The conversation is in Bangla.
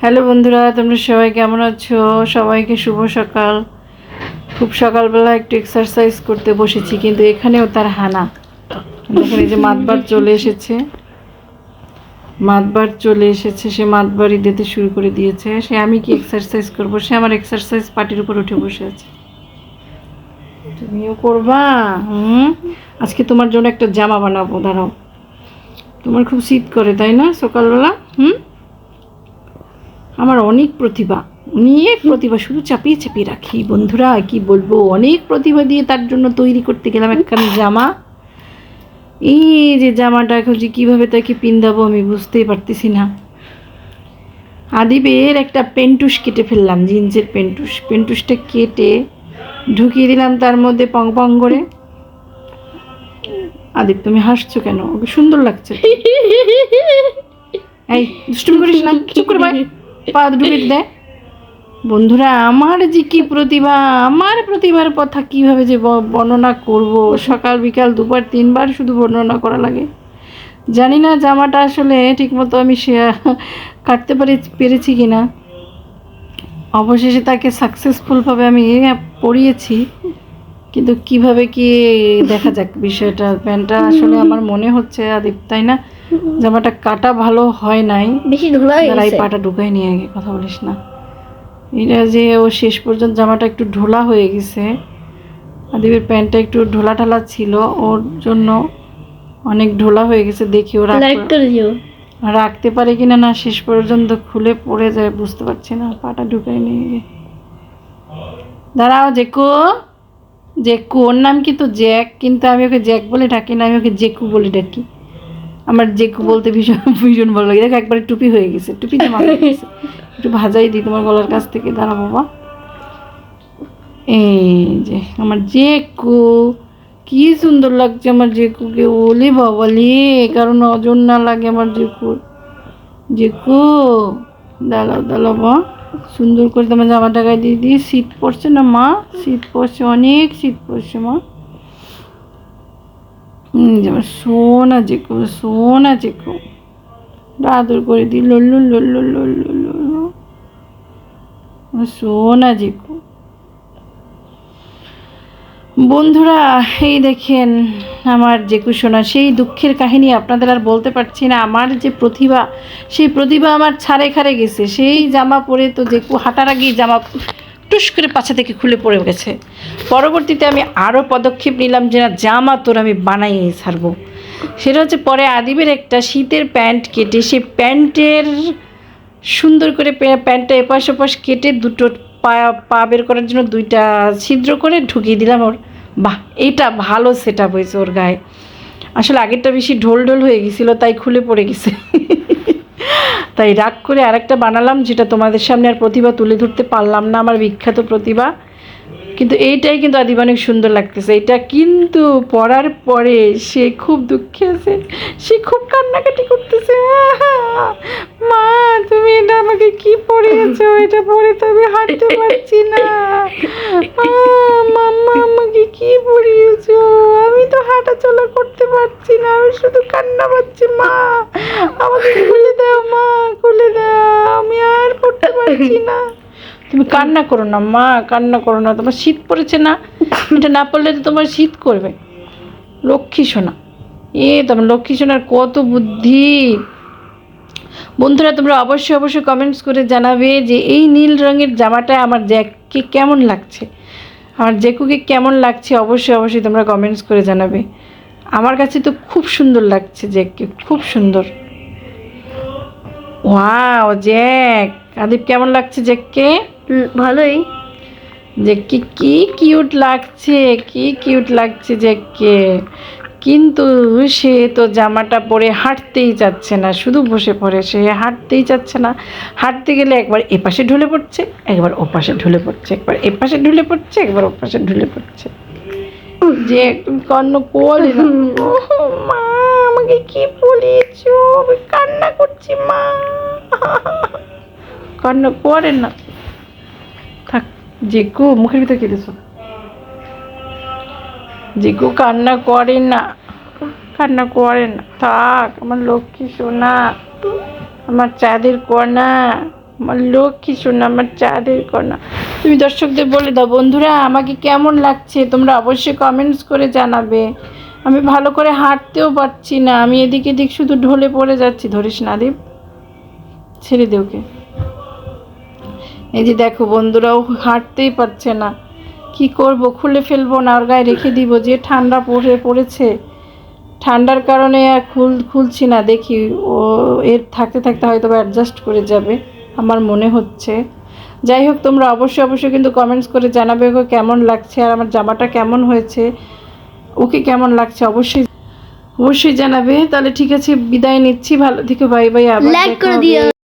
হ্যালো বন্ধুরা, তোমরা সবাই কেমন আছো? সবাইকে শুভ সকাল। খুব সকালবেলা একটু এক্সারসাইজ করতে বসেছি, কিন্তু এখানেও তার হানা। দেখেন, এই যে মাতবার চলে এসেছে। মাতবার চলে এসেছে, সে মাতবাড়ি দিতে শুরু করে দিয়েছে। সে আমি কি এক্সারসাইজ করব? সে আমার এক্সারসাইজ পার্টির উপর উঠে বসে আছে। তুমিও করবা? হুম? আজকে তোমার জন্য একটা জামা বানাবো, দাঁড়াও। তোমার খুব শীত করে, তাই না, সকালবেলা? হুম? আমার অনেক প্রতিভা অনেক প্রতিভা শুধু চাপিয়ে চাপিয়ে রাখি। বন্ধুরা, কি বলব? অনেক প্রতিভা দিয়ে তার জন্য তৈরি করতে গেলাম একখান জামা। এই যে জামাটা এখন যে কীভাবে তাকে পিন্দাবো আমি বুঝতেই পারতেছি না। আদিবের একটা পেন্টুস কেটে ফেললাম, জিন্সের পেন্টুস পেন্টুসটা কেটে ঢুকিয়ে দিলাম তার মধ্যে পং পং করে। আদিব, তুমি হাসছো কেন? সুন্দর লাগছে। এই, দুষ্টুমি করিস না, চুপ করে পা ঢুকে দেয় বন্ধুরা আমার যে কি প্রতিভা আমার প্রতিভার কথা কীভাবে যে বর্ণনা করব? সকাল বিকাল দুবার তিনবার শুধু বর্ণনা করা লাগে। জানি না জামাটা আসলে ঠিকমতো আমি সে কাটতে পারি পেরেছি কি না অবশেষে তাকে সাকসেসফুলভাবে আমি পরিয়েছি কিন্তু কীভাবে কি দেখা যাক বিষয়টা। প্যান্টটা আসলে আমার মনে হচ্ছে আদিপ তাই না? জামাটা কাটা ভালো হয় নাই। বেশি ধুলা হয়ে গেছে? পাটা ঢুকাই নিয়ে আগে কথা বলিস না। এটা যে ও শেষ পর্যন্ত জামাটা একটু ঢোলা হয়ে গেছে। আদিবের প্যান্টটা একটু ঢোলা ঢালা ছিল ওর জন্য অনেক ঢোলা হয়ে গেছে দেখি ও রাখতে পারে কিনা না শেষ পর্যন্ত খুলে পড়ে যায় বুঝতে পারছি না পাটা ঢুকাই নিয়ে দাঁড়াও জেকু। জেকু ওর নাম কিন্তু জ্যাক কিন্তু আমি ওকে জ্যাক বলে ডাকি না আমি ওকে জেকু বলে ডাকি। আমার জেকু বলতে ভীষণ ভীষণ ভালো লাগে। দেখো, একবারে টুপি হয়ে গেছে। টুপি জামা হয়ে গেছে। একটু ভাজাই দিই তোমার গলার কাছ থেকে। দাঁড়া বাবা। এই যে, আমার জেকু। কি সুন্দর লাগছে আমার জেকুকে। ওলে বাবালে কারণ ওজন না লাগে আমার জেকুর। জেকু, দাঁড়াও দাঁড়াও মা সুন্দর করে তোমার জামাটা গায়ে দিয়ে দিয়ে শীত পড়ছে না মা? শীত পড়ছে, অনেক শীত পড়ছে মা। যেমন সোনা জেকু সোনা জেকু আদর করে দিই লল্লু লল্লু লল্লু লল্লু সোনা জেকু বন্ধুরা, এই দেখেন আমার যে কুশোনা সেই দুঃখের কাহিনী আপনাদের আর বলতে পারছি না। আমার যে প্রতিভা, সেই প্রতিভা আমার ছাড়ে খারে গেছে। সেই জামা পরে তো যে হাঁটার আগেই জামা টুস করে পাছা থেকে খুলে পড়ে গেছে। পরবর্তীতে আমি আরও পদক্ষেপ নিলাম যে, না জামা তোর আমি বানাইয়ে ছাড়বো। সেটা হচ্ছে পরে আদিবের একটা শীতের প্যান্ট কেটে সে প্যান্টের সুন্দর করে প্যান্টটা এপাশ ওপাশ কেটে দুটো পা পা বের করার জন্য দুইটা ছিদ্র করে ঢুকিয়ে দিলাম ওর। বাহ এইটা ভালো সেট আপ হয়েছে ওর গায়ে। আসলে আগেরটা বেশি ঢোল ঢোল হয়ে গেছিল, তাই খুলে পড়ে গেছে। তাই রাগ করে আরেকটা বানালাম যেটা তোমাদের সামনে আর প্রতিভা তুলে ধরতে পারলাম না, আমার বিখ্যাত প্রতিভা। কিন্তু এইটাই কিন্তু আদিব অনেক সুন্দর লাগতেছে। এটা কিন্তু পড়ার পরে সে খুব দুঃখে আছে। সে খুব কান্নাকাটি করতেছে। মা, তুমি এটা আমাকে কি পড়িয়েছো? এটা পরে তো আমি হাঁটতে পারছি না। আমাকে কি পড়িয়েছো আমি তো হাঁটা চলা করতে পারছি না, আমি শুধু কান্না পাচ্ছি, মা। আমাকে খুলে দাও, মা, খুলে দাও। আমি আর পড়তে পারছি না। তুমি কান্না করো না, মা, কান্না করো না। তোমার শীত পড়েছে না? এটা না পড়লে তো তোমার শীত করবে। লক্ষ্মী সোনা। এ তোমার লক্ষ্মী সোনার কত বুদ্ধি। বন্ধুরা, তোমরা অবশ্যই অবশ্যই কমেন্টস করে জানাবে যে এই নীল রঙের জামাটা আমার জ্যাককে কেমন লাগছে। আমার জেকুকে কেমন লাগছে অবশ্যই অবশ্যই তোমরা কমেন্টস করে জানাবে। আমার কাছে তো খুব সুন্দর লাগছে জ্যাককে খুব সুন্দর। ওয়াও জ্যাক আদিপ কেমন লাগছে জ্যাককে কে ভালোই। যে কি কি কিউট লাগছে কি কিউট লাগছে জ্যাককে কিন্তু সে তো জামাটা পরে হাঁটতেই যাচ্ছে না, শুধু বসে পড়ে। সে হাঁটতেই যাচ্ছে না। হাঁটতে গেলে একবার এপাশে ঢুলে পড়ছে, একবার ওপাশে ঢুলে পড়ছে, একবার এপাশে ঢুলে পড়ছে, একবার ওপাশে ঢুলে পড়ছে। যে কর্ণ কোলে মা, আমাকে কি বলিয়েছো আমি কান্না করছি, মা। কর্ণ করে না। থাক জেকু মুখের ভিতরে কেটেছো জেকু কান্না করে না। কান্না করে না। থাক, আমার লক্ষ্মী সোনা, আমার চাঁদের কন্যা আমার লক্ষ্মী শোনা আমার চাঁদের কন্যা তুমি দর্শকদের বলে দাও, বন্ধুরা, আমাকে কেমন লাগছে? তোমরা অবশ্যই কমেন্টস করে জানাবে। আমি ভালো করে হাঁটতেও পারছি না। আমি এদিক এদিক শুধু ঢলে পড়ে যাচ্ছি। ধরিস না, দীপ। ছেড়ে দে ওকে। এই যে দেখো, বন্ধুরাও হাঁটতেই পারছে না। কি করব? খুলে ফেলব না ওর গায়ে রেখে দিব যে ঠান্ডা পড়ে পড়েছে। ঠান্ডার কারণে আর খুল খুলছি না দেখি ও এর থাকতে থাকতে হয়তো বা অ্যাডজাস্ট করে যাবে আমার মনে হচ্ছে। যাই হোক তোমরা অবশ্যই অবশ্যই কিন্তু কমেন্টস করে জানাবে ওকে কেমন লাগছে আর আমার জামাটা কেমন হয়েছে ওকে কেমন লাগছে অবশ্যই অবশ্যই জানাবে। তাহলে ঠিক আছে বিদায় নিচ্ছি ভালো থেকে বাই বাই আবার লাইক করে দিও।